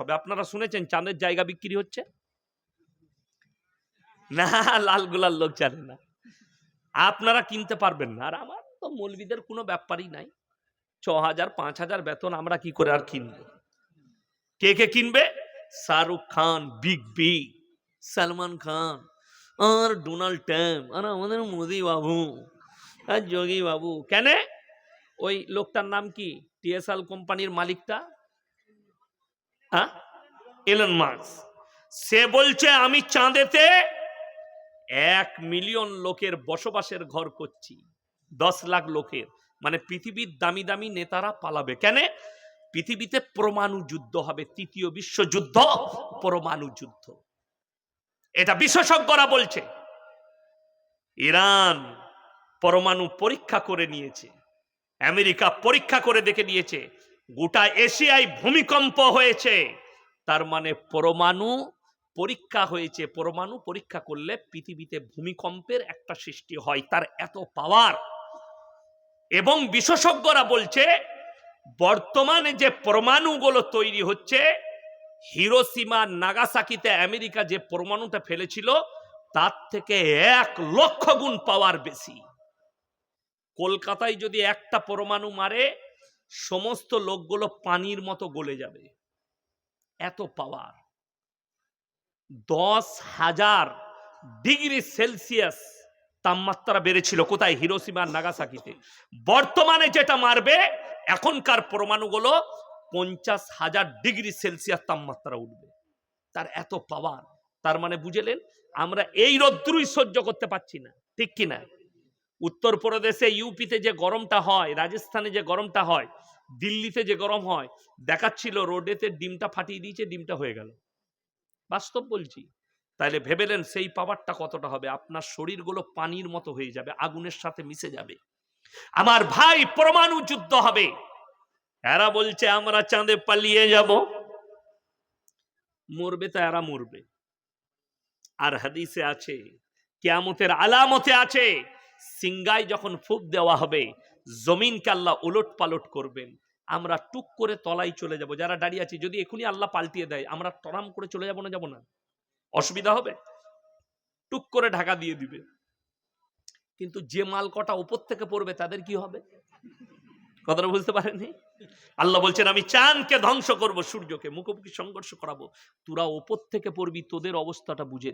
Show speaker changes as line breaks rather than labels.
হবে আপনারা শুনেছেন চাঁদের জায়গা বিক্রি হচ্ছে? না, লাল গোলার লোক জানে না। আপনারা কিনতে পারবেন না। আর আমার তো মৌলবিদের কোনো ব্যাপারই নাই। ছ হাজার পাঁচ হাজার বেতন আমরা কি করে আর কিনবো? কে কে কিনবে? শাহরুখ খান, বিগ বি, সালমান খান, আর ডোনাল্ড ট্রাম্প, আর আমাদের মোদি বাবু, আর যোগী বাবু। কেন? ওই লোকটার নাম কি? টিএসএল কোম্পানির মালিকটা? হ্যাঁ? এলন মার্কস সে বলছে, আমি চাঁদেতে এক মিলিয়ন লোকের বসবাসের ঘর করছি। দশ লাখ লোকের। মানে পৃথিবীর দামি দামি নেতারা পালাবে। কেন? পৃথিবীতে পরমাণু যুদ্ধ হবে। তৃতীয় বিশ্বযুদ্ধ পরমাণু যুদ্ধ। এটা বিশেষজ্ঞরা বলছে। ইরান পরমাণু পরীক্ষা করে নিয়েছে। আমেরিকা পরীক্ষা করে দেখে নিয়েছে। গোটা এশিয়ায় ভূমিকম্প হয়েছে। তার মানে পরমাণু পরীক্ষা হয়েছে। পরমাণু পরীক্ষা করলে পৃথিবীতে ভূমিকম্পের একটা সৃষ্টি হয়, তার এত পাওয়ার এবং বিশেষজ্ঞরা বলছে, বর্তমানে যে পরমাণুগুলো তৈরি হচ্ছে, হিরোসীমা, নাগাসাকিতে আমেরিকা যে পরমাণুটা ফেলেছিল, তার থেকে এক লক্ষ গুণ পাওয়ার বেশি। কলকাতায় যদি একটা পরমাণু মারে সমস্ত লোকগুলো পানির মতো গলে যাবে। এত পাওয়ার দশ হাজার ডিগ্রি সেলসিয়াস তাপমাত্রা বেড়েছিল কোথায়? হিরোসীমা নাগাসাকিতে। বর্তমানে যেটা মারবে, এখনকার পরমাণুগুলো পঞ্চাশ হাজার ডিগ্রি সেলসিয়াস তাপমাত্রা উঠবে। তার এত পাওয়ার তার মানে বুঝলেন? আমরা এই রোদ্রুই সহ্য করতে পারছি না। ঠিক কি না উত্তরপ্রদেশে ইউপিতে যে গরমটা হয়, রাজস্থানে যে গরমটা হয়, দিল্লিতে যে গরম হয়, দেখাচ্ছিল রোডেতে ডিমটা ফাটিয়ে দিয়েছে, ডিমটা হয়ে গেল। বাস্তব বলছি। তাইলে ভেবেলেন সেই পাওয়ারটা কতটা হবে? আপনার শরীরগুলো পানির মতো হয়ে যাবে, আগুনের সাথে মিশে যাবে। আমার ভাই পরমাণু যুদ্ধ হবে। এরা বলছে, আমরা চাঁদে পালিয়ে যাব। মরবে তা এরা মরবে। আর হাদিসে আছে, কেয়ামতের আলামতে আছে সিংগায় যখন ফুক দেওয়া হবে, জমিনকে আল্লাহ উলট পালট করবেন। আমরা টুক করে তলায় চলে যাব। যারা দাঁড়িয়ে আছি, যদি এখনই আল্লাহ পাল্টিয়ে দেয়, আমরা টরাম করে চলে যাব না যাব না? অসুবিধা হবে? টুক করে ঢাকা দিয়ে দিবে। কিন্তু যে মাল কটা উপর থেকে পড়বে, তাদের কি হবে? কথাটা বুঝতে পারেনি আল্লাহ বলছেন, আমি চাঁদকে ধ্বংস করব, সূর্যকে মুখোমুখি সংঘর্ষ করাবো। তোরা ওপর থেকে পড়বি, তোদের অবস্থাটা বুঝে।